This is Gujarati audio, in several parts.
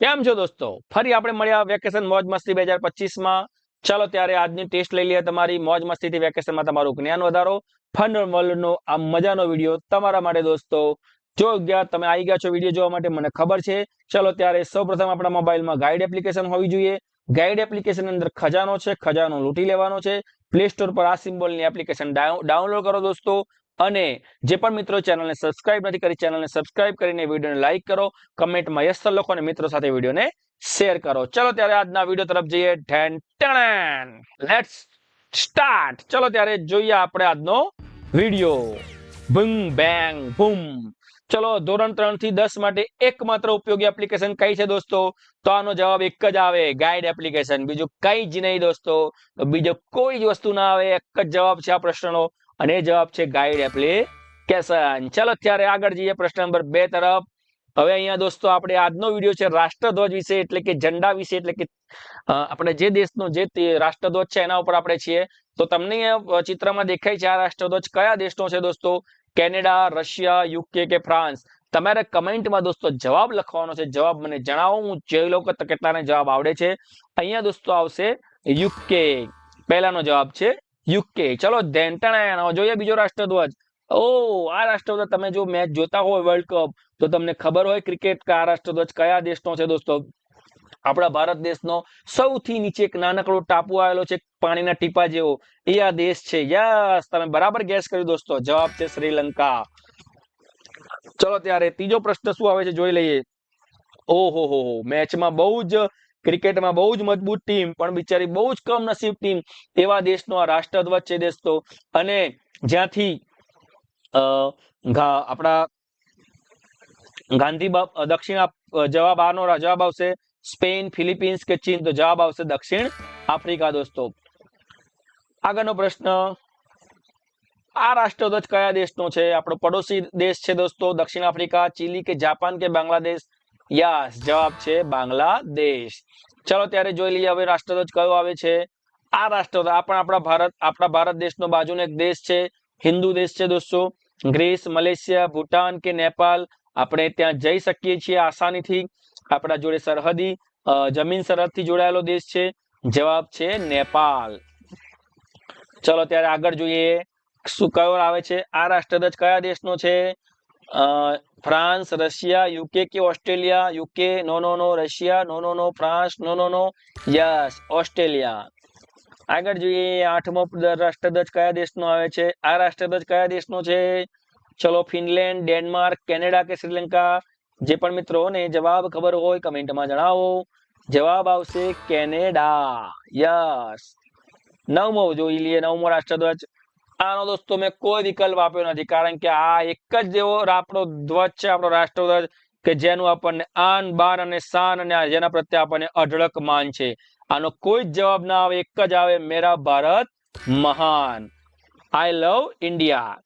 કેમ છો દોસ્તો? ફરી આપણે મળ્યા વેકેશન મોજ મસ્તી બે હજાર પચીસમાં. ચાલો ત્યારે આજની ટેસ્ટ લઈ લઈએ તમારી મોજ મસ્તીથી વેકેશનમાં તમારું જ્ઞાન વધારો, ફન વર્લ્ડનો આ મજાનો વીડિયો તમારા માટે દોસ્તો. જો ગયા તમે આવી ગયા છો વીડિયો જોવા માટે મને ખબર છે. ચલો ત્યારે સૌપ્રથમ આપણા મોબાઈલમાં ગાઈડ એપ્લિકેશન હોવી જોઈએ. ગાઈડ એપ્લિકેશન અંદર ખજાનો છે, ખજાનો લૂંટી લેવાનો છે. પ્લે સ્ટોર પર આ સિમ્બોલની એપ્લિકેશન ડાઉનલોડ કરો દોસ્તો. અને જે પણ મિત્રો ચેનલને સબસ્ક્રાઇબ નથી કરી, ચેનલને સબસ્ક્રાઇબ કરીને વિડીયોને લાઇક કરો, કમેન્ટમાં યસ લખો અને મિત્રો સાથે વિડીયોને શેર કરો. ચલો ત્યારે આજના વીડિયો તરફ જઈએ. લેટ્સ સ્ટાર્ટ ચલો ત્યારે જોઈએ આપણે આજનો વીડિયો. બુમ બેંગ બુમ ચલો ધોરણ ત્રણથી દસ માટે એકમાત્ર ઉપયોગી એપ્લિકેશન કઈ છે દોસ્તો? તો આનો જવાબ એક જ આવે ગાઈડ એપ્લિકેશન બીજું કઈ જ નહીં દોસ્તો. બીજો કોઈ જ વસ્તુ ના આવે, એક જ જવાબ છે આ પ્રશ્નનો. અને જવાબ છે ગાઈડ એપ્લિકેશન ચલો ત્યારે આગળ જઈએ પ્રશ્ન નંબર બે તરફ. હવે અહીંયા દોસ્તો આપણે આજનો વીડિયો છે રાષ્ટ્રધ્વજ વિશે, એટલે કે ઝંડા વિશે, એટલે કે આપણે જે દેશનો જે રાષ્ટ્રધ્વજ છે એના ઉપર આપણે છીએ. તો તમને ચિત્રમાં દેખાય છે આ રાષ્ટ્રધ્વજ કયા દેશનો છે દોસ્તો? કેનેડા, રશિયા, યુકે કે ફ્રાન્સ? તમારે કમેન્ટમાં દોસ્તો જવાબ લખવાનો છે. જવાબ મને જણાવો, હું જોઈ લઉં કે કેટલાને જવાબ આવડે છે. અહીંયા દોસ્તો આવશે યુકે. પહેલાનો જવાબ છે યુકે. ચલો ધેન્ટણા જોઈએ બીજો રાષ્ટ્રધ્વજ. ઓ, આ રાષ્ટ્રધ્વજ તમે જો મેચ જોતા હોય વર્લ્ડ કપ તો તમને ખબર હોય ક્રિકેટ કે રાષ્ટ્રધ્વજ કયા દેશનો છે દોસ્તો? આપણા ભારત દેશનો સૌથી નીચે એક નાનકડો ટાપુ આવેલો છે પાણીના ટીપા જેવો. એ આ દેશ છે. યસ, તમે બરાબર ગેસ કર્યું દોસ્તો. જવાબ છે શ્રીલંકા. ચલો, ત્યારે ત્રીજો પ્રશ્ન શું આવે છે જોઈ લઈએ. ઓહો હો મેચમાં બહુ જ ક્રિકેટમાં બહુ જ મજબૂત ટીમ, પણ બિચારી બહુ જ કમનસીબ ટીમ એવા દેશનો આ રાષ્ટ્રધ્વજ છે દોસ્તો અને જ્યાંથી આપણા ગાંધી દક્ષિણ જવાબ આનો જવાબ આવશે સ્પેન, ફિલિપિન્સ કે ચીન, તો જવાબ આવશે દક્ષિણ આફ્રિકા દોસ્તો. આગળનો પ્રશ્ન, આ રાષ્ટ્રધ્વજ કયા દેશનો છે? આપણો પડોશી દેશ છે દોસ્તો, દક્ષિણ આફ્રિકા, ચીલી કે જાપાન કે બાંગ્લાદેશ? યસ, જવાબ છે બાંગ્લાદેશ. ચલો ત્યારે જોઈ લઈએ હવે રાષ્ટ્રધ્વજ કયો આવે છે. આ રાષ્ટ્રધ્વજ, આ પણ આપણા ભારત આપણા ભારત દેશનો બાજુનો એક દેશ છે. હિન્દુ દેશ છે દોસ્તો. ગ્રીસ, મલેશિયા, ભૂટાન કે નેપાલ, આપણે ત્યાં જઈ શકીએ છીએ આસાનીથી. આપણા જોડે સરહદી જમીન સરહદથી જોડાયેલો દેશ છે. જવાબ છે નેપાલ. ચલો ત્યારે આગળ જોઈએ. શું કયો આવે છે? આ રાષ્ટ્રધ્વજ કયા દેશનો છે? ફ્રાન્સ, રશિયા, યુકે કે Australia? UK, no no no, Russia, no no no, France, no no no, yes, Australia. આગળ જોઈએ આઠમો રાષ્ટ્રધ્વજ કયા દેશનો આવે છે? આ રાષ્ટ્રધ્વજ કયા દેશનો છે? ચલો, ફિનલેન્ડ, ડેનમાર્ક, કેનેડા કે શ્રીલંકા? જે પણ મિત્રોને જવાબ ખબર હોય, કમેન્ટમાં જણાવો. જવાબ આવશે કેનેડા. યસ. નવમો, જોઈ લઈએ, નવમો રાષ્ટ્રધ્વજ. આનો દોસ્તો મેં કોઈ વિકલ્પ આપ્યો નથી. કારણ કે આ એક જ જેવો આપણો ધ્વજ છે, આપણો રાષ્ટ્રધ્વજ, કે જેનું આપણને આન, બાન અને શાન અને જેના પ્રત્યે આપણને અઢળક માન છે. આનો કોઈ જવાબ ના આવે, એક જ આવે, મેરા ભારત મહાન. આઈ લવ ઇન્ડિયા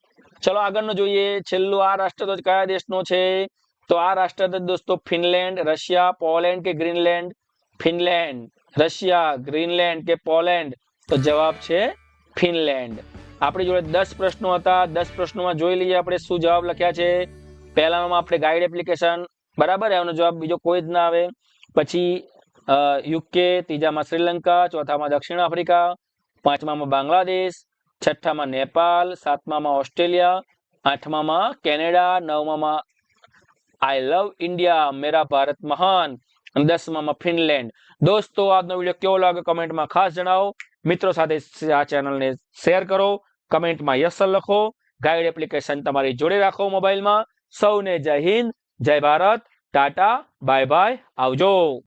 ચલો આગળનો જોઈએ. છેલ્લું, આ રાષ્ટ્રધ્વજ કયા દેશનો છે? તો આ રાષ્ટ્રધ્વજ દોસ્તો ફિનલેન્ડ, રશિયા, પોલેન્ડ કે ગ્રીનલેન્ડ? ફિનલેન્ડ. રશિયા, ગ્રીનલેન્ડ કે પોલેન્ડ? તો જવાબ છે ફિનલેન્ડ. આપણી જોડે દસ પ્રશ્નો હતા. દસ પ્રશ્નોમાં જોઈ લઈએ આપણે શું જવાબ લખ્યા છે. પહેલામાં આપણે ગાઈડ એપ્લિકેશન બરાબર? એનો જવાબ બીજો કોઈ જ ના આવે. પછી યુકે ત્રીજામાં શ્રીલંકા, ચોથામાં દક્ષિણ આફ્રિકા, પાંચમામાં બાંગ્લાદેશ, છઠ્ઠામાં નેપાલ સાતમામાં ઓસ્ટ્રેલિયા, આઠમામાં કેનેડા, નવમામાં આઈ લવ ઇન્ડિયા મેરા ભારત મહાન, અને દસમામાં ફિનલેન્ડ. દોસ્તો, આજનો વીડિયો કેવો લાગે કમેન્ટમાં ખાસ જણાવો. મિત્રો સાથે આ ચેનલને શેર કરો. કમેન્ટમાં યસ લખો. ગાઈડ એપ્લિકેશન તમારી જોડે રાખો મોબાઈલમાં. સૌને જય હિન્દ, જય ભારત, ટાટા, બાય બાય, આવજો.